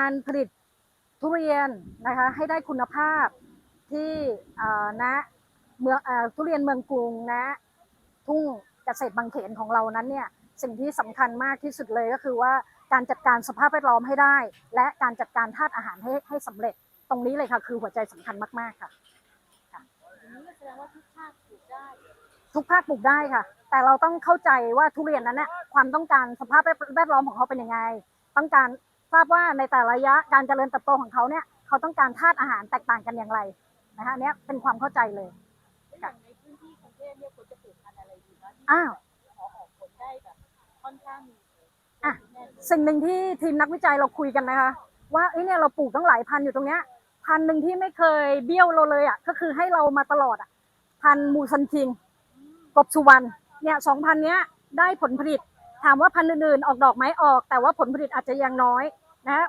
การผลิตทุเรียนนะคะให้ได้คุณภาพที่ณเมืองทุเรียนเมืองกรุงณทุ่งเกษตรบางเขนของเรานั้นเนี่ยสิ่งที่สำคัญมากที่สุดเลยก็คือว่าการจัดการสภาพแวดล้อมให้ได้ และการจัดการธาตุอาหารให้ให้สำเร็จตรงนี้เลยค่ะ คือหัวใจสำคัญมากๆค่ะอย่างนี้ก็แสดงว่าทุกภาคปลูกได้ทุกภาคปลูกได้ค่ะ แต่เราต้องเข้าใจว่าทุเรียนนั้นเนี่ยความต้องการสภาพแวดล้อมของเขาเป็นยังไง ต้องการ ทราบว่าในแต่ละระยะการเจริญเติบโตของเขาเนี่ยเขาต้องการธาตุอาหารแตกต่างกันอย่างไรนะคะอันเนี้ยเป็นความเข้าใจเลยแล้วอย่างในพื้นที่กรุงเทพเนี่ยควรจะปลูกพันธุ์อะไรดีคะที่อ้าวขอออกผลได้แบบค่อนข้างอะแน่นสิ่งหนึ่งที่ทีมนักวิจัยเราคุยกันนะคะ ว่าเอ้ยเนี่ยเราปลูกตั้งหลายพันธุ์อยู่ตรงเนี้ยพันธุ์หนึ่งที่ไม่เคยเบี้ยวเราเลยอะก็คือให้เรามาตลอดอะพันธุ์มูซันคิงกบสุวรรณเนี่ยสองพันเนี้ยได้ผลผลิต ถามว่าพันธุ์อื่นๆออกดอกไหมออก แต่ว่าผลผลิตอาจจะยังน้อยนะ